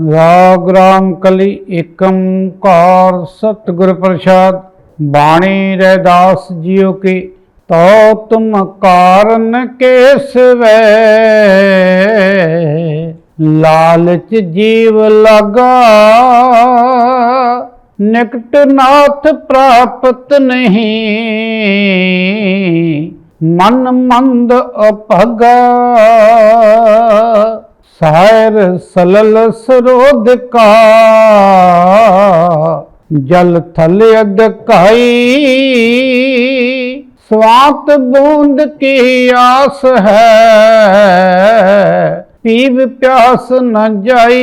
ਰਾਗ ਰਾਮ ਕਲੀ ਏਕੰ ਕਾਰ ਸਤਿਗੁਰ ਪ੍ਰਸਾਦ, ਬਾਣੀ ਰਹਿਦਾਸ ਜੀਓ ਕੀ ਤੋ ਤੁਮ ਕਾਰਨ ਕੇਸਵੈ ਲਾਲਚ ਜੀਵ ਲਗਾ, ਨਿਕਟ ਨਾਥ ਪ੍ਰਾਪਤ ਨਹੀਂ। ਮਨ ਮੰਦ ਅਭਗਾ ਸਾਇਰ ਸਲਲ ਸਰੋਧ ਕਾ, ਜਲ ਥਲ ਅਦਕਾਈ ਸਵਾਤ ਬੂੰਦ ਕੀ ਆਸ ਹੈ ਪੀਵ ਪਿਆਸ ਨ ਜਾਈ,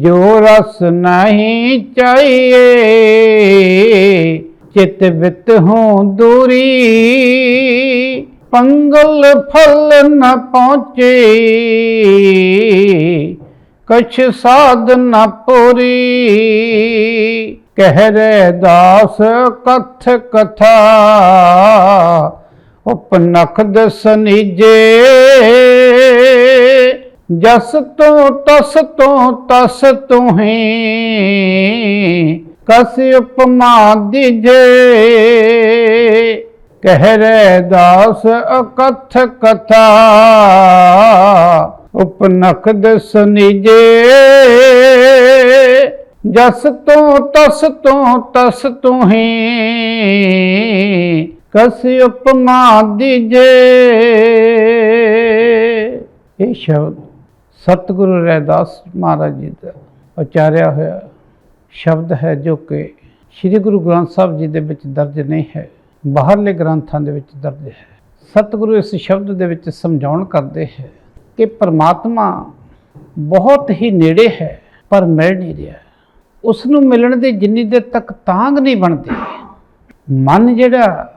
ਜੋ ਰਸ ਨਹੀਂ ਚਾਹੀਏ, ਚਿਤ ਬਿਤ ਹੋਂ ਦੂਰੀ। ਪੰਗਲ ਫਲ ਨ ਪਹੁੰਚੇ। ਕਛ ਸਾਧ ਨ ਪੂਰੀ। ਕਹਿ ਰੇ ਦਾਸ ਕਥ ਕਥਾ ਉਪਨਖ ਦਸਨੀਜੇ ਜਸ ਤੋਂ ਤਸ ਤੋਂ ਤਸ ਤੁਹੀ, ਕਸ ਉਪਮਾ ਦੀਜੇ। ਕਹਿ ਰੇ ਦਾਸ ਅਕਥ ਕਥਾ ਉਪਨਖ ਦਸਨੀਜੇ ਜਸ ਤੂੰ, ਤਸ ਤੂੰ, ਤਸ ਤੁਹੀ ਕਸ ਉਪਮਾ ਦੀਜੇ। ਇਹ ਸ਼ਬਦ ਸਤਿਗੁਰੂ ਰਹਿਦਾਸ ਮਹਾਰਾਜ ਜੀ ਦਾ ਉਚਾਰਿਆ ਹੋਇਆ ਸ਼ਬਦ ਹੈ ਜੋ ਕਿ ਸ੍ਰੀ ਗੁਰੂ ਗ੍ਰੰਥ ਸਾਹਿਬ ਜੀ ਦੇ ਵਿੱਚ ਦਰਜ ਨਹੀਂ ਹੈ। ਬਾਹਰਲੇ ਗ੍ਰੰਥਾਂ ਦੇ ਵਿੱਚ ਦਰਜ ਹੈ। ਸਤਿਗੁਰੂ ਇਸ ਸ਼ਬਦ ਦੇ ਵਿੱਚ ਸਮਝਾਉਣ ਕਰਦੇ ਹੈ ਕਿ ਪਰਮਾਤਮਾ ਬਹੁਤ ਹੀ ਨੇੜੇ ਹੈ, ਪਰ ਮਿਲ ਨਹੀਂ ਰਿਹਾ। ਉਸ ਨੂੰ ਮਿਲਣ ਦੀ ਜਿੰਨੀ ਦੇਰ ਤੱਕ ਤਾਂਗ ਨਹੀਂ ਬਣਦੀ। ਮਨ ਜਿਹੜਾ,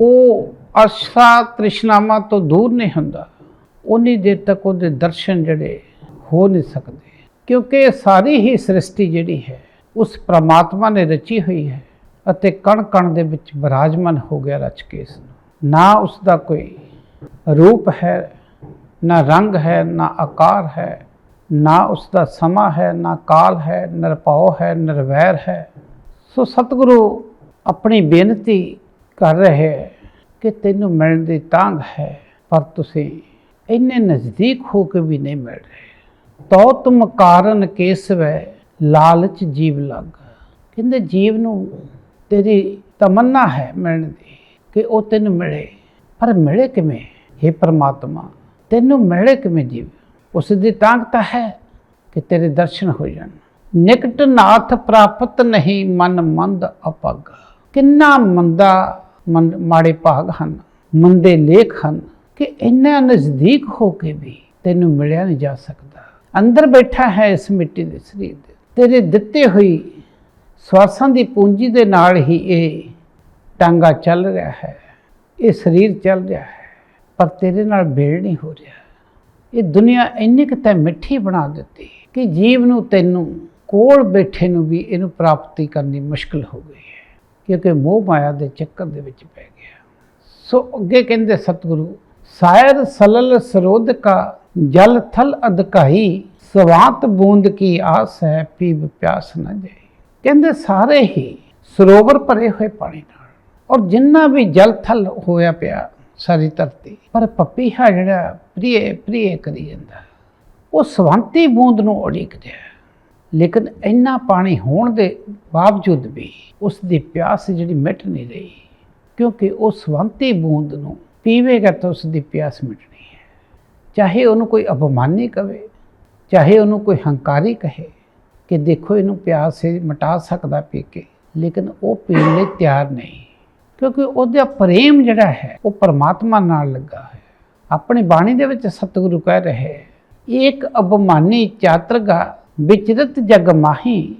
ਉਹ ਆਸ਼ਾ ਤ੍ਰਿਸ਼ਨਾਵਾਂ ਤੋਂ ਦੂਰ ਨਹੀਂ ਹੁੰਦਾ। ਉਨੀ ਦੇਰ ਤੱਕ ਉਹਦੇ ਦਰਸ਼ਨ ਜਿਹੜੇ ਹੋ ਨਹੀਂ ਸਕਦੇ। ਕਿਉਂਕਿ ਇਹ ਸਾਰੀ ਹੀ ਸ੍ਰਿਸ਼ਟੀ ਜਿਹੜੀ ਹੈ, ਉਸ ਪ੍ਰਮਾਤਮਾ ਨੇ ਰਚੀ ਹੋਈ ਹੈ। ਅਤੇ ਕਣ ਕਣ ਦੇ ਵਿੱਚ ਵਿਰਾਜਮਾਨ ਹੋ ਗਿਆ ਰਚ ਕੇ ਇਸ ਨੂੰ। ਨਾ ਉਸ ਦਾ ਕੋਈ ਰੂਪ ਹੈ, ਨਾ ਰੰਗ ਹੈ, ਨਾ ਆਕਾਰ ਹੈ, ਨਾ ਉਸ ਦਾ ਸਮਾਂ ਹੈ, ਨਾ ਕਾਲ ਹੈ, ਨਿਰਭਉ ਹੈ, ਨਿਰਵੈਰ ਹੈ। ਸੋ ਸਤਿਗੁਰੂ ਆਪਣੀ ਬੇਨਤੀ ਕਰ ਰਹੇ ਹੈ ਕਿ ਤੈਨੂੰ ਮਿਲਣ ਦੀ ਤਾਂਗ ਹੈ, ਪਰ ਤੁਸੀਂ ਇੰਨੇ ਨਜ਼ਦੀਕ ਹੋ ਕੇ ਵੀ ਨਹੀਂ ਮਿਲ ਰਹੇ। ਤੋ ਤੁਮ ਕਾਰਨ ਕੇਸਵੈ ਲਾਲਚ ਜੀਵ ਲੱਗ। ਕਹਿੰਦੇ ਜੀਵ ਨੂੰ ਤੇਰੀ ਤਮੰਨਾ ਹੈ ਮਿਲਣ ਦੀ ਕਿ ਉਹ ਤੈਨੂੰ ਮਿਲੇ। ਪਰ ਮਿਲੇ ਕਿਵੇਂ? हे ਪ੍ਰਮਾਤਮਾ, ਤੈਨੂੰ ਮਿਲੇ ਕਿਵੇਂ ਜੀਵ? ਉਸ ਦੀ ਤਾਂਗ ਤਾਂ ਹੈ ਕਿ ਤੇਰੇ ਦਰਸ਼ਨ ਹੋ ਜਾਣ। ਨਿਕਟ ਨਾਥ ਪ੍ਰਾਪਤ ਨਹੀਂ ਮਨ ਮੰਦ ਅਪਗ। ਕਿੰਨਾ ਮੰਦਾ ਮਾੜੇ ਭਾਗ ਹਨ, ਮੰਦੇ ਲੇਖ ਹਨ ਕਿ ਇੰਨਾ ਨਜ਼ਦੀਕ ਹੋ ਕੇ ਵੀ ਤੈਨੂੰ ਮਿਲਿਆ ਨਹੀਂ ਜਾ ਸਕਦਾ। ਅੰਦਰ ਬੈਠਾ ਹੈ ਇਸ ਮਿੱਟੀ ਦੇ ਸਰੀਰ ਦੇ। ਤੇਰੇ ਦਿੱਤੇ ਹੋਈ ਸਵਾਸਾਂ ਦੀ ਪੂੰਜੀ ਦੇ ਨਾਲ ਹੀ ਇਹ ਟਾਂਗਾ ਚੱਲ ਰਿਹਾ ਹੈ। ਇਹ ਸਰੀਰ ਚੱਲ ਰਿਹਾ ਹੈ, ਪਰ ਤੇਰੇ ਨਾਲ ਮੇਲ ਨਹੀਂ ਹੋ ਰਿਹਾ। ਇਹ ਦੁਨੀਆ ਇੰਨੀ ਕੁ ਤੈ ਮਿੱਠੀ ਬਣਾ ਦਿੱਤੀ ਕਿ ਜੀਵ ਨੂੰ, ਤੈਨੂੰ, ਕੋਲ ਬੈਠੇ ਨੂੰ ਵੀ ਇਹਨੂੰ ਪ੍ਰਾਪਤੀ ਕਰਨੀ ਮੁਸ਼ਕਲ ਹੋ ਗਈ ਹੈ, ਕਿਉਂਕਿ ਮੋਹ ਮਾਇਆ ਦੇ ਚੱਕਰ ਦੇ ਵਿੱਚ ਪੈ ਗਿਆ। ਸੋ ਅੱਗੇ ਕਹਿੰਦੇ ਸਤਿਗੁਰੂ ਸਾਇਰ ਸਲਲ ਸਰੋਧ ਕਾ ਜਲ ਥਲ ਅਧਕਾਈ ਸਵਾਤ ਬੂੰਦ ਕੀ ਆਸ ਹੈ, ਪੀਬ ਪਿਆਸ ਨਾ ਜਾਏ ਕਹਿੰਦੇ ਸਾਰੇ ਹੀ ਸਰੋਵਰ ਭਰੇ ਹੋਏ ਪਾਣੀ ਨਾਲ ਔਰ ਜਿੰਨਾ ਵੀ ਜਲ ਥਲ ਹੋਇਆ ਪਿਆ ਸਾਰੀ ਧਰਤੀ, ਪਰ ਪਪੀਹਾ ਜਿਹੜਾ ਪ੍ਰੀਏ ਪ੍ਰੀਏ ਕਰੀ ਜਾਂਦਾ। ਉਹ ਸਵੰਤੀ ਬੂੰਦ ਨੂੰ ਉਡੀਕ ਰਿਹਾ। ਲੇਕਿਨ ਇੰਨਾ ਪਾਣੀ ਹੋਣ ਦੇ ਬਾਵਜੂਦ ਵੀ ਉਸ ਦੀ ਪਿਆਸ ਜਿਹੜੀ ਮਿਟ ਨਹੀਂ ਰਹੀ, ਕਿਉਂਕਿ ਉਹ ਸਵੰਤੀ ਬੂੰਦ ਨੂੰ ਪੀਵੇਗਾ ਤਾਂ ਉਸ ਦੀ ਪਿਆਸ ਮਿਟਣੀ ਹੈ। ਚਾਹੇ ਉਹਨੂੰ ਕੋਈ ਅਪਮਾਨੀ ਕਵੇ, ਚਾਹੇ ਉਹਨੂੰ ਕੋਈ ਹੰਕਾਰੀ ਕਹੇ ਕਿ ਦੇਖੋ ਇਹਨੂੰ ਪਿਆਸ ਸੇ ਮਿਟਾ ਸਕਦਾ ਪੀ ਕੇ ਲੇਕਿਨ ਉਹ ਪੀਣ ਲਈ ਤਿਆਰ ਨਹੀਂ। ਕਿਉਂਕਿ ਉਹਦਾ ਪ੍ਰੇਮ ਜਿਹੜਾ ਹੈ ਉਹ ਪਰਮਾਤਮਾ ਨਾਲ ਲੱਗਾ ਹੈ। ਆਪਣੀ ਬਾਣੀ ਦੇ ਵਿੱਚ ਸਤਿਗੁਰੂ ਕਹਿ ਰਹੇ ਹੈ, ਏਕ ਅਬਮਾਨੀ ਚਾਤਰਗਾ ਵਿਚਰਤ ਜਗ ਮਾਹੀ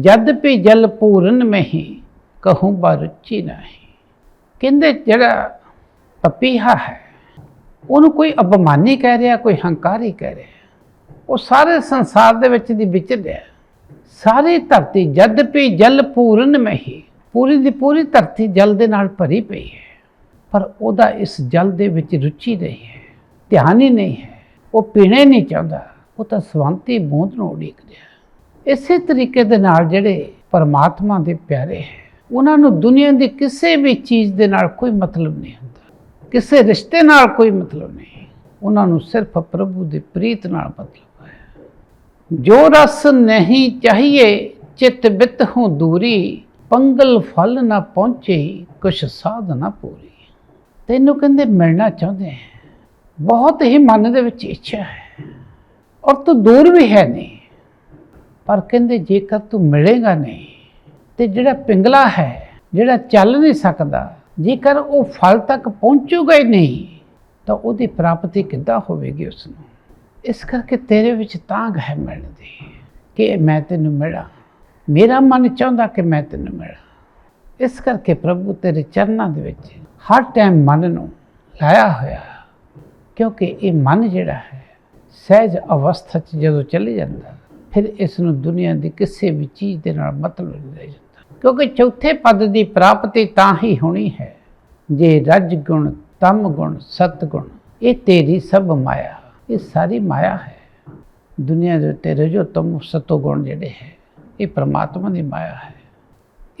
ਜਦ ਪੀ ਜਲ ਪੂਰਨ ਮਹੀ ਕਹੂੰ ਬਰੁਚੀ ਨਹੀਂ। ਕਹਿੰਦੇ ਜਿਹੜਾ ਪਪੀਹਾ ਹੈ ਉਹਨੂੰ ਕੋਈ ਅਭਮਾਨੀ ਕਹਿ ਰਿਹਾ ਕੋਈ ਹੰਕਾਰੀ ਕਹਿ ਰਿਹਾ ਉਹ ਸਾਰੇ ਸੰਸਾਰ ਦੇ ਵਿੱਚ ਦੀ ਵਿਚਰ ਰਿਹਾ ਸਾਰੀ ਧਰਤੀ ਜਦ ਪੀ ਜਲ ਪੂਰਨ ਮਹੀ, ਪੂਰੀ ਦੀ ਪੂਰੀ ਧਰਤੀ ਜਲ ਦੇ ਨਾਲ ਭਰੀ ਪਈ ਹੈ। ਪਰ ਉਹਦਾ ਇਸ ਜਲ ਦੇ ਵਿੱਚ ਰੁਚੀ ਨਹੀਂ ਹੈ, ਧਿਆਨ ਹੀ ਨਹੀਂ ਹੈ, ਉਹ ਪੀਣੇ ਨਹੀਂ ਚਾਹੁੰਦਾ, ਉਹ ਤਾਂ ਸਵੰਤੀ ਬੂੰਦ ਨੂੰ ਉਡੀਕ ਰਿਹਾ ਇਸੇ ਤਰੀਕੇ ਦੇ ਨਾਲ ਜਿਹੜੇ ਪਰਮਾਤਮਾ ਦੇ ਪਿਆਰੇ ਹੈ, ਉਹਨਾਂ ਨੂੰ ਦੁਨੀਆ ਦੀ ਕਿਸੇ ਵੀ ਚੀਜ਼ ਦੇ ਨਾਲ ਕੋਈ ਮਤਲਬ ਨਹੀਂ ਹੁੰਦਾ, ਕਿਸੇ ਰਿਸ਼ਤੇ ਨਾਲ ਕੋਈ ਮਤਲਬ ਨਹੀਂ। ਉਹਨਾਂ ਨੂੰ ਸਿਰਫ ਪ੍ਰਭੂ ਦੇ ਪ੍ਰੀਤ ਨਾਲ ਮਤਲਬ ਜੋ ਰਸ ਨਹੀਂ ਚਾਹੀਏ, ਚਿਤ ਬਿਤ ਹੂੰ ਦੂਰੀ, ਪੰਗਲ ਫਲ ਨਾ ਪਹੁੰਚੇ, ਕੁਛ ਸਾਧ ਨਾ ਪੂਰੀ। ਤੈਨੂੰ ਕਹਿੰਦੇ ਮਿਲਣਾ ਚਾਹੁੰਦੇ ਹੈ ਬਹੁਤ ਹੀ ਮਨ ਦੇ ਵਿੱਚ ਇੱਛਾ ਹੈ। ਔਰ ਤੂੰ ਦੂਰ ਵੀ ਹੈ ਨਹੀਂ। ਪਰ ਕਹਿੰਦੇ ਜੇਕਰ ਤੂੰ ਮਿਲੇਗਾ ਨਹੀਂ, ਤੇ ਜਿਹੜਾ ਪਿੰਗਲਾ ਹੈ, ਜਿਹੜਾ ਚੱਲ ਨਹੀਂ ਸਕਦਾ, ਜੇਕਰ ਉਹ ਫਲ ਤੱਕ ਪਹੁੰਚੂਗਾ ਹੀ ਨਹੀਂ, ਤਾਂ ਉਹਦੀ ਪ੍ਰਾਪਤੀ ਕਿੱਦਾਂ ਹੋਵੇਗੀ ਉਸ ਨੂੰ ਇਸ ਕਰਕੇ ਤੇਰੇ ਵਿੱਚ ਤਾਂਗ ਹੈ ਮਿਲਣ ਦੀ ਕਿ ਮੈਂ ਤੈਨੂੰ ਮਿਲਾਂ। ਮੇਰਾ ਮਨ ਚਾਹੁੰਦਾ ਕਿ ਮੈਂ ਤੈਨੂੰ ਮਿਲਾਂ। ਇਸ ਕਰਕੇ ਪ੍ਰਭੂ ਤੇਰੇ ਚਰਨਾਂ ਦੇ ਵਿੱਚ ਹਰ ਟਾਈਮ ਮਨ ਨੂੰ ਲਾਇਆ ਹੋਇਆ ਕਿਉਂਕਿ ਇਹ ਮਨ ਜਿਹੜਾ ਹੈ, ਸਹਿਜ ਅਵਸਥਾ 'ਚ ਜਦੋਂ ਚਲੇ ਜਾਂਦਾ, ਫਿਰ ਇਸ ਨੂੰ ਦੁਨੀਆ ਦੀ ਕਿਸੇ ਵੀ ਚੀਜ਼ ਦੇ ਨਾਲ ਮਤਲਬ ਨਹੀਂ ਰਹਿ ਜਾਂਦਾ। ਕਿਉਂਕਿ ਚੌਥੇ ਪਦ ਦੀ ਪ੍ਰਾਪਤੀ ਤਾਂ ਹੀ ਹੋਣੀ ਹੈ, ਜੇ ਰਜ ਗੁਣ ਤਮ ਗੁਣ ਸਤ ਗੁਣ ਇਹ ਤੇਰੀ ਸਭ ਮਾਇਆ ਇਹ ਸਾਰੀ ਮਾਇਆ ਹੈ। ਦੁਨੀਆ ਦੇ ਉੱਤੇ ਰਜੋ ਤਮ ਸਤੋ ਗੁਣ ਜਿਹੜੇ ਹੈ, ਇਹ ਪ੍ਰਮਾਤਮਾ ਦੀ ਮਾਇਆ ਹੈ।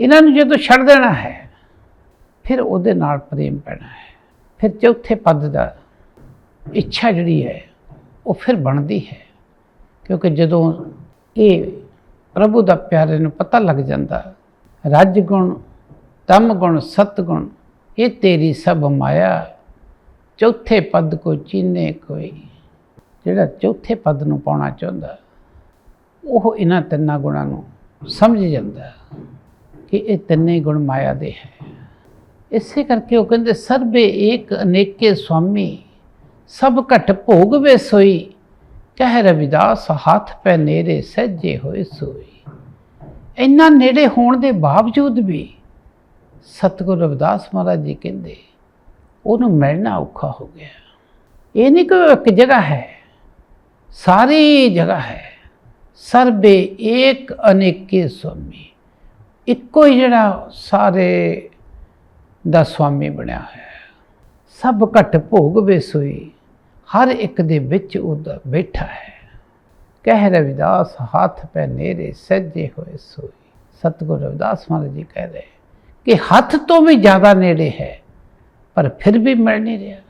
ਇਹਨਾਂ ਨੂੰ ਜਦੋਂ ਛੱਡ ਦੇਣਾ ਹੈ, ਫਿਰ ਉਹਦੇ ਨਾਲ ਪ੍ਰੇਮ ਪੈਣਾ ਹੈ। ਫਿਰ ਚੌਥੇ ਪਦ ਦਾ ਇੱਛਾ ਜਿਹੜੀ ਹੈ, ਉਹ ਫਿਰ ਬਣਦੀ ਹੈ। ਕਿਉਂਕਿ ਜਦੋਂ ਇਹ ਪ੍ਰਭੂ ਦਾ ਪਿਆਰੇ ਨੂੰ ਪਤਾ ਲੱਗ ਜਾਂਦਾ, ਰਜ ਗੁਣ, ਤਮ ਗੁਣ, ਸਤ ਗੁਣ, ਇਹ ਤੇਰੀ ਸਭ ਮਾਇਆ, ਚੌਥੇ ਪਦ ਕੋ ਚੀਨੇ ਕੋਈ ਜਿਹੜਾ ਚੌਥੇ ਪਦ ਨੂੰ ਪਾਉਣਾ ਚਾਹੁੰਦਾ, ਉਹ ਇਹਨਾਂ ਤਿੰਨਾਂ ਗੁਣਾਂ ਨੂੰ ਸਮਝ ਜਾਂਦਾ ਕਿ ਇਹ ਤਿੰਨੇ ਗੁਣ ਮਾਇਆ ਦੇ ਹੈ। ਇਸੇ ਕਰਕੇ ਉਹ ਕਹਿੰਦੇ, ਸਰਬੇ ਏਕ ਅਨੇਕੇ ਸੁਆਮੀ, ਸਭ ਘਟ ਭੋਗ ਵੇ ਸੋਈ, ਕਹਿ ਰਵਿਦਾਸ ਹੱਥ ਪੈ ਨੇਰੇ ਸਹਿਜੇ ਹੋਏ ਸੋਈ। ਇੰਨਾ ਨੇੜੇ ਹੋਣ ਦੇ ਬਾਵਜੂਦ ਵੀ ਸਤਿਗੁਰੂ ਰਵਿਦਾਸ ਮਹਾਰਾਜ ਜੀ ਕਹਿੰਦੇ, ਉਹਨੂੰ ਮਿਲਣਾ ਔਖਾ ਹੋ ਗਿਆ। ਇਹ ਨਹੀਂ ਕਿ ਇੱਕ ਜਗ੍ਹਾ ਹੈ ਸਾਰੀ ਜਗ੍ਹਾ ਹੈ। ਸਰਬੇ ਏਕ ਅਨੇਕੇ ਸੁਆਮੀ। ਇੱਕੋ ਹੀ ਜਿਹੜਾ ਸਾਰੇ ਦਾ ਸੁਆਮੀ ਬਣਿਆ ਹੋਇਆ ਹੈ। ਸਭ ਘਟ ਭੋਗ ਵੇ ਹਰ ਇੱਕ ਦੇ ਵਿੱਚ ਉਹਦਾ ਬੈਠਾ ਹੈ। ਕਹਿ ਰਵਿਦਾਸ, ਹੱਥ ਪੈ ਨੇਰੇ ਸੱਜੇ ਹੋਏ ਸੋਈ। ਸਤਿਗੁਰੂ ਰਵਿਦਾਸ ਮਹਾਰਾਜ ਜੀ ਕਹਿ ਰਹੇ ਕਿ ਹੱਥ ਤੋਂ ਵੀ ਜ਼ਿਆਦਾ ਨੇੜੇ ਹੈ, ਪਰ ਫਿਰ ਵੀ ਮਿਲ ਨਹੀਂ ਰਿਹਾ।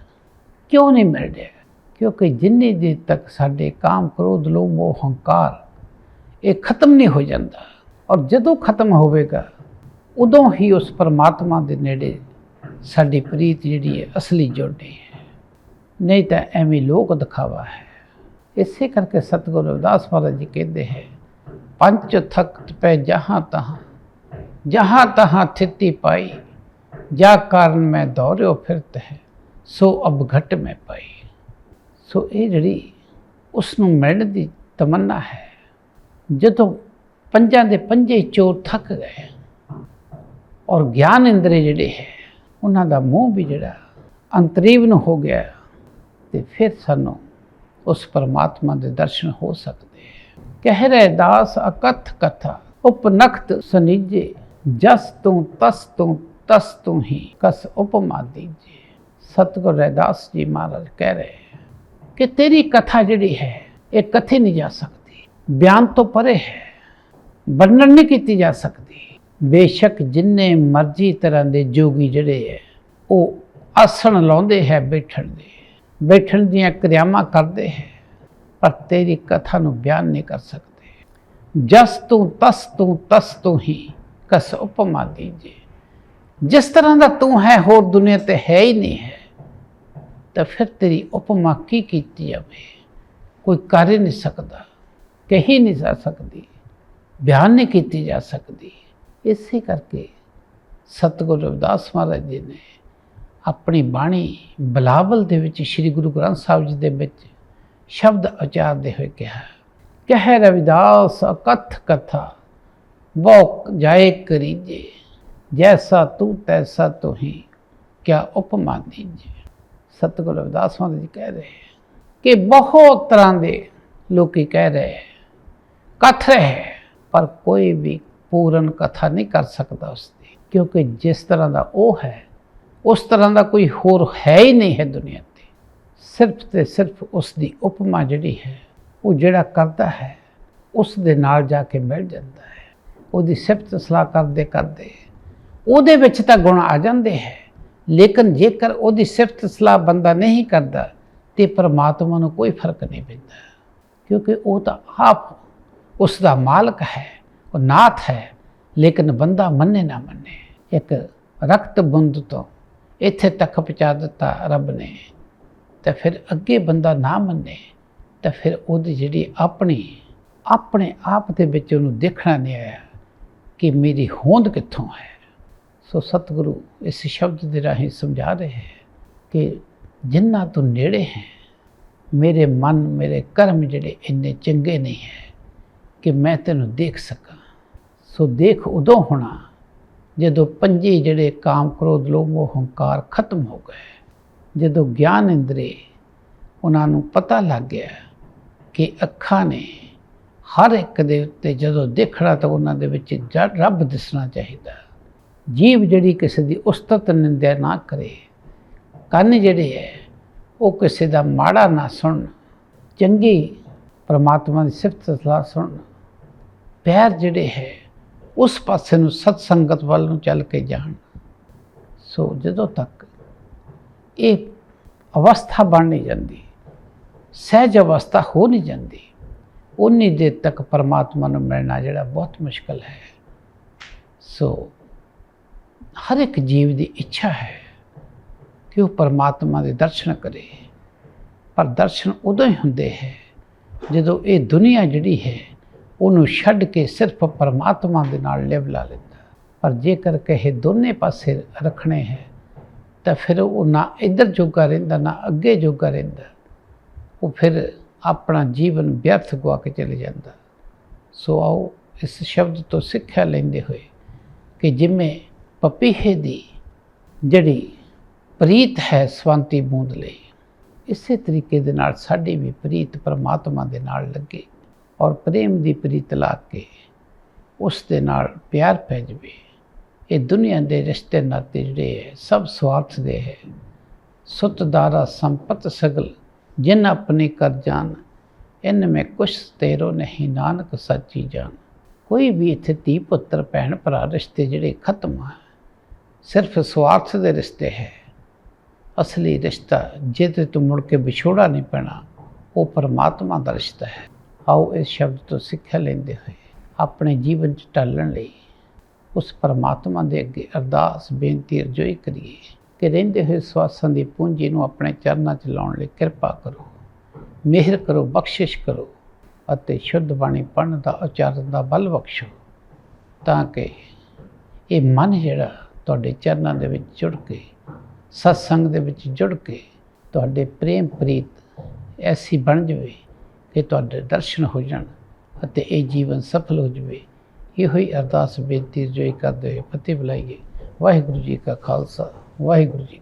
ਕਿਉਂ ਨਹੀਂ ਮਿਲ ਰਿਹਾ? ਕਿਉਂਕਿ ਜਿੰਨੀ ਦੇਰ ਤੱਕ ਸਾਡੇ ਕਾਮ ਕ੍ਰੋਧ, ਲੋਭ, ਮੋਹ, ਹੰਕਾਰ, ਇਹ ਖਤਮ ਨਹੀਂ ਹੋ ਜਾਂਦਾ। ਔਰ ਜਦੋਂ ਖਤਮ ਹੋਵੇਗਾ, ਉਦੋਂ ਹੀ ਉਸ ਪਰਮਾਤਮਾ ਦੇ ਨੇੜੇ ਸਾਡੀ ਪ੍ਰੀਤ ਜਿਹੜੀ ਹੈ ਅਸਲੀ ਜੁੜਨੀ ਹੈ। ਨਹੀਂ ਤਾਂ ਐਵੇਂ ਲੋਕ ਦਿਖਾਵਾ ਹੈ। ਇਸੇ ਕਰਕੇ ਸਤਿਗੁਰੂ ਰਵਿਦਾਸ ਮਹਾਰਾਜ ਜੀ ਕਹਿੰਦੇ ਹੈ ਪੰਚ ਥਕਤ ਪੈ ਜਹਾਂ ਤਹਾਂ ਜਹਾਂ ਤਹਾਂ ਥਿੱਤੀ ਪਾਈ, ਜਾ ਕਾਰਨ ਮੈਂ ਦੌੜਿਓ ਫਿਰਤ ਹੈ, ਸੋ ਅਬ ਘਟ ਮੈਂ ਪਾਈ। ਸੋ ਇਹ ਜਿਹੜੀ ਉਸ ਨੂੰ ਮਿਲਣ ਦੀ ਤਮੰਨਾ ਹੈ, ਜਦੋਂ ਪੰਜਾਂ ਦੇ ਪੰਜੇ ਚੋਰ ਥੱਕ ਗਏ ਔਰ ਗਿਆਨ ਇੰਦਰੀ ਜਿਹੜੇ ਹੈ, ਉਹਨਾਂ ਦਾ ਮੂੰਹ ਵੀ ਜਿਹੜਾ ਅੰਤਰੀਵਨ ਹੋ ਗਿਆ ਤੇ ਫਿਰ ਸਾਨੂੰ ਉਸ ਪਰਮਾਤਮਾ ਦੇ ਦਰਸ਼ਨ ਹੋ ਸਕਦੇ ਹੈ। ਕਹਿ ਰਹੇ ਦਾਸ ਅਕਥ ਕਥਾ, ਉਪਨਖਤ ਸਨੀਜੇ ਜਸ ਤੋਂ ਤਸ ਤੋਂ ਤਸ ਤੋਂ ਹੀ ਕਸ ਉਪਮਾ ਦੀਜੇ। ਸਤਿਗੁਰ ਰੈਦਾਸ ਜੀ ਮਹਾਰਾਜ ਕਹਿ ਰਹੇ ਹੈ ਕਿ ਤੇਰੀ ਕਥਾ ਜਿਹੜੀ ਹੈ, ਇਹ ਕਥੇ ਨਹੀਂ ਜਾ ਸਕਦੀ। ਬਿਆਨ ਤੋਂ ਪਰੇ ਹੈ। ਵਰਣਨ ਨਹੀਂ ਕੀਤੀ ਜਾ ਸਕਦੀ। ਬੇਸ਼ੱਕ ਜਿੰਨੇ ਮਰਜ਼ੀ ਤਰ੍ਹਾਂ ਦੇ ਜੋਗੀ ਜਿਹੜੇ ਹੈ, ਉਹ ਆਸਣ ਲਾਉਂਦੇ ਹੈ, ਬੈਠਣ ਦੇ। ਬੈਠਣ ਦੀਆਂ ਕਿਰਿਆਵਾਂ ਕਰਦੇ ਹੈ, ਪਰ ਤੇਰੀ ਕਥਾ ਨੂੰ ਬਿਆਨ ਨਹੀਂ ਕਰ ਸਕਦੇ। ਜਸ ਤੂੰ ਤਸ ਤੂੰ ਤਸ ਤੂੰ ਹੀ ਕਸ ਉਪਮਾ ਦੀਜੇ। ਜਿਸ ਤਰ੍ਹਾਂ ਦਾ ਤੂੰ ਹੈ, ਹੋਰ ਦੁਨੀਆ ਤੇ ਹੈ ਹੀ ਨਹੀਂ ਹੈ। ਤਾਂ ਫਿਰ ਤੇਰੀ ਉਪਮਾ ਕੀ ਕੀਤੀ ਜਾਵੇ? ਕੋਈ ਕਰ ਹੀ ਨਹੀਂ ਸਕਦਾ, ਕਹੀ ਨਹੀਂ ਜਾ ਸਕਦੀ, ਬਿਆਨ ਨਹੀਂ ਕੀਤੀ ਜਾ ਸਕਦੀ। ਇਸੇ ਕਰਕੇ ਸਤਿਗੁਰੂ ਰਵਿਦਾਸ ਮਹਾਰਾਜ ਜੀ ਨੇ ਆਪਣੀ ਬਾਣੀ ਬਲਾਵਲ ਦੇ ਵਿੱਚ ਸ੍ਰੀ ਗੁਰੂ ਗ੍ਰੰਥ ਸਾਹਿਬ ਜੀ ਦੇ ਵਿੱਚ ਸ਼ਬਦ ਉਚਾਰਦੇ ਹੋਏ ਕਿਹਾ, ਕਹਿ ਰਵਿਦਾਸ ਅਕਥ ਕਥਾ ਬਹੁ ਜਾਏ ਕਰੀਜੇ, ਜੈਸਾ ਤੂੰ ਤੈਸਾ ਤੂੰ ਕਿਆ ਉਪਮਾ ਦੀਜੇ? ਸਤਿਗੁਰੂ ਰਵਿਦਾਸ ਮਹਾਰਾਜ ਜੀ ਕਹਿ ਰਹੇ ਕਿ ਬਹੁਤ ਤਰ੍ਹਾਂ ਦੇ ਲੋਕੀ ਕਹਿ ਰਹੇ ਹੈ, ਕਥ ਰਹੇ ਪਰ ਕੋਈ ਵੀ ਪੂਰਨ ਕਥਾ ਨਹੀਂ ਕਰ ਸਕਦਾ ਉਸ ਦੀ ਕਿਉਂਕਿ ਜਿਸ ਤਰ੍ਹਾਂ ਦਾ ਉਹ ਹੈ, ਉਸ ਤਰ੍ਹਾਂ ਦਾ ਕੋਈ ਹੋਰ ਹੈ ਹੀ ਨਹੀਂ ਹੈ ਦੁਨੀਆ ਤੇ। ਸਿਰਫ ਤੇ ਸਿਰਫ ਉਸ ਦੀ ਉਪਮਾ ਜਿਹੜੀ ਹੈ, ਉਹ ਜਿਹੜਾ ਕਰਦਾ ਹੈ, ਉਸ ਦੇ ਨਾਲ ਜਾ ਕੇ ਮਿਲ ਜਾਂਦਾ ਹੈ। ਉਹਦੀ ਸਿਫਤ ਸਲਾਹ ਕਰਦੇ ਕਰਦੇ ਉਹਦੇ ਵਿੱਚ ਤਾਂ ਗੁਣ ਆ ਜਾਂਦੇ ਹੈ। ਲੇਕਿਨ ਜੇਕਰ ਉਹਦੀ ਸਿਫਤ ਸਲਾਹ ਬੰਦਾ ਨਹੀਂ ਕਰਦਾ, ਤੇ ਪਰਮਾਤਮਾ ਨੂੰ ਕੋਈ ਫ਼ਰਕ ਨਹੀਂ ਪੈਂਦਾ। ਕਿਉਂਕਿ ਉਹ ਤਾਂ ਆਪ ਉਸ ਦਾ ਮਾਲਕ ਹੈ, ਉਹ ਨਾਥ ਹੈ, ਲੇਕਿਨ ਬੰਦਾ ਮੰਨੇ ਨਾ ਮੰਨੇ। ਇੱਕ ਰਕਤ ਬੁੰਦ ਤੋਂ ਇੱਥੇ ਤੱਕ ਪਹੁੰਚਾ ਦਿੱਤਾ ਰੱਬ ਨੇ, ਤੇ ਫਿਰ ਅੱਗੇ ਬੰਦਾ ਨਾ ਮੰਨੇ, ਤਾਂ ਫਿਰ ਉਹਦੀ ਜਿਹੜੀ ਆਪਣੀ, ਆਪਣੇ ਆਪ ਦੇ ਵਿੱਚ ਉਹਨੂੰ ਦੇਖਣਾ ਨਹੀਂ ਆਇਆ ਕਿ ਮੇਰੀ ਹੋਂਦ ਕਿੱਥੋਂ ਹੈ। ਸੋ ਸਤਿਗੁਰੂ ਇਸ ਸ਼ਬਦ ਦੇ ਰਾਹੀਂ ਸਮਝਾ ਰਹੇ ਹੈ ਕਿ ਜਿੰਨਾ ਤੂੰ ਨੇੜੇ ਹੈ, ਮੇਰੇ ਮਨ, ਮੇਰੇ ਕਰਮ ਜਿਹੜੇ ਇੰਨੇ ਚੰਗੇ ਨਹੀਂ ਹੈ ਕਿ ਮੈਂ ਤੈਨੂੰ ਦੇਖ ਸਕਾਂ। ਸੋ ਦੇਖ ਉਦੋਂ ਹੋਣਾ ਜਦੋਂ ਪੰਜੇ ਜਿਹੜੇ ਕਾਮ ਕ੍ਰੋਧ, ਲੋਭ, ਮੋਹ, ਹੰਕਾਰ ਖਤਮ ਹੋ ਗਏ। ਜਦੋਂ ਗਿਆਨ ਇੰਦਰੀ ਉਹਨਾਂ ਨੂੰ ਪਤਾ ਲੱਗ ਗਿਆ ਕਿ ਅੱਖਾਂ ਨੇ ਹਰ ਇੱਕ ਦੇ ਉੱਤੇ ਜਦੋਂ ਦੇਖਣਾ ਤਾਂ ਉਹਨਾਂ ਦੇ ਵਿੱਚ ਜੜ ਰੱਬ ਦਿਸਣਾ ਚਾਹੀਦਾ। ਜੀਵ ਜਿਹੜੀ ਕਿਸੇ ਦੀ ਉਸਤਤ ਨਿੰਦਿਆ ਨਾ ਕਰੇ, ਕੰਨ ਜਿਹੜੇ ਹੈ ਉਹ ਕਿਸੇ ਦਾ ਮਾੜਾ ਨਾ ਸੁਣ, ਚੰਗੀ ਪਰਮਾਤਮਾ ਦੀ ਸਿਫਤ ਸਲਾਹ ਸੁਣ। ਪੈਰ ਜਿਹੜੇ ਹੈ, ਉਸ ਪਾਸੇ ਨੂੰ ਸਤ ਸੰਗਤ ਵੱਲ ਨੂੰ ਚੱਲ ਕੇ ਜਾਣ। ਸੋ ਜਦੋਂ ਤੱਕ ਇਹ ਅਵਸਥਾ ਬਣ ਨਹੀਂ ਜਾਂਦੀ, ਸਹਿਜ ਅਵਸਥਾ ਹੋ ਨਹੀਂ ਜਾਂਦੀ ਉਨੀ ਦੇਰ ਤੱਕ ਪਰਮਾਤਮਾ ਨੂੰ ਮਿਲਣਾ ਜਿਹੜਾ ਬਹੁਤ ਮੁਸ਼ਕਲ ਹੈ। ਸੋ ਹਰ ਇੱਕ ਜੀਵ ਦੀ ਇੱਛਾ ਹੈ ਕਿ ਉਹ ਪਰਮਾਤਮਾ ਦੇ ਦਰਸ਼ਨ ਕਰੇ। ਪਰ ਦਰਸ਼ਨ ਉਦੋਂ ਹੀ ਹੁੰਦੇ ਹੈ ਜਦੋਂ ਇਹ ਦੁਨੀਆ ਜਿਹੜੀ ਹੈ ਉਹਨੂੰ ਛੱਡ ਕੇ ਸਿਰਫ ਪਰਮਾਤਮਾ ਦੇ ਨਾਲ ਲਿਵ ਲਾ ਲੈਂਦਾ। ਪਰ ਜੇਕਰ ਕਹੇ ਦੋਨੇ ਪਾਸੇ ਰੱਖਣੇ ਹੈ, ਤਾਂ ਫਿਰ ਉਹ ਨਾ ਇੱਧਰ ਜੋਗਾ ਰਹਿੰਦਾ, ਨਾ ਅੱਗੇ ਜੋਗਾ ਰਹਿੰਦਾ। ਉਹ ਫਿਰ ਆਪਣਾ ਜੀਵਨ ਵਿਅਰਥ ਗਵਾ ਕੇ ਚਲੇ ਜਾਂਦਾ। ਸੋ ਆਓ ਇਸ ਸ਼ਬਦ ਤੋਂ ਸਿੱਖਿਆ ਲੈਂਦੇ ਹੋਏ ਕਿ ਜਿਵੇਂ ਪਪੀਹੇ ਦੀ ਜਿਹੜੀ ਪ੍ਰੀਤ ਹੈ ਸਵੰਤੀ ਬੂੰਦ ਲਈ, ਇਸੇ ਤਰੀਕੇ ਦੇ ਨਾਲ ਸਾਡੀ ਵੀ ਪ੍ਰੀਤ ਪਰਮਾਤਮਾ ਦੇ ਨਾਲ ਲੱਗੇ ਔਰ ਪ੍ਰੇਮ ਦੀ ਪ੍ਰੀਤ ਲਾ ਕੇ ਉਸ ਦੇ ਨਾਲ ਪਿਆਰ ਪੈ ਜਵੇ। ਇਹ ਦੁਨੀਆ ਦੇ ਰਿਸ਼ਤੇ ਨਾਤੇ ਜਿਹੜੇ ਹੈ, ਸਭ ਸਵਾਰਥ ਦੇ ਹੈ। ਸੁਤਦਾਰਾ ਸੰਪਤ ਸਗਲ, ਜਿਨ ਆਪਣੇ ਕਰ ਜਾਣ ਇਨ ਮੈਂ ਕੁਛ ਤੇਰੋ ਨਹੀਂ ਨਾਨਕ ਸੱਚੀ ਜਾਣ ਕੋਈ ਵੀ ਇੱਥੇ ਧੀ ਪੁੱਤਰ, ਭੈਣ ਭਰਾ, ਰਿਸ਼ਤੇ ਜਿਹੜੇ ਖਤਮ ਆ ਸਿਰਫ ਸਵਾਰਥ ਦੇ ਰਿਸ਼ਤੇ ਹੈ। ਅਸਲੀ ਰਿਸ਼ਤਾ ਜਿਹਦੇ ਤੋਂ ਮੁੜ ਕੇ ਵਿਛੋੜਾ ਨਹੀਂ ਪੈਣਾ, ਉਹ ਪਰਮਾਤਮਾ ਦਾ ਰਿਸ਼ਤਾ ਹੈ। ਆਓ ਇਸ ਸ਼ਬਦ ਤੋਂ ਸਿੱਖਿਆ ਲੈਂਦੇ ਹੋਏ ਆਪਣੇ ਜੀਵਨ 'ਚ ਢਾਲਣ ਲਈ ਉਸ ਪਰਮਾਤਮਾ ਦੇ ਅੱਗੇ ਅਰਦਾਸ, ਬੇਨਤੀ, ਅਰਜ਼ੋਈ ਕਰੀਏ ਕਿ ਰਹਿੰਦੇ ਹੋਏ ਸਵਾਸਾਂ ਦੀ ਪੂੰਜੀ ਨੂੰ ਆਪਣੇ ਚਰਨਾਂ 'ਚ ਲਾਉਣ ਲਈ ਕਿਰਪਾ ਕਰੋ, ਮਿਹਰ ਕਰੋ, ਬਖਸ਼ਿਸ਼ ਕਰੋ ਅਤੇ ਸ਼ੁੱਧ ਬਾਣੀ ਪੜ੍ਹਨ ਦਾ ਉਚਾਰਨ ਦਾ ਬਲ ਬਖਸ਼ੋ ਤਾਂ ਕਿ ਇਹ ਮਨ ਜਿਹੜਾ ਤੁਹਾਡੇ ਚਰਨਾਂ ਦੇ ਵਿੱਚ ਜੁੜ ਕੇ, ਸਤਸੰਗ ਦੇ ਵਿੱਚ ਜੁੜ ਕੇ ਤੁਹਾਡੇ ਪ੍ਰੇਮ ਪ੍ਰੀਤ ਐਸੀ ਬਣ ਜਾਵੇ ਕਿ ਤੁਹਾਡੇ ਦਰਸ਼ਨ ਹੋ ਜਾਣ ਅਤੇ ਇਹ ਜੀਵਨ ਸਫਲ ਹੋ ਜਾਵੇ। ਇਹੋ ਹੀ ਅਰਦਾਸ ਬੇਨਤੀ ਜੋ ਕਰਦੇ ਹੋਏ ਫਤਿਹ ਬੁਲਾਈਏ। ਵਾਹਿਗੁਰੂ ਜੀ ਕਾ ਖਾਲਸਾ, ਵਾਹਿਗੁਰੂ ਜੀ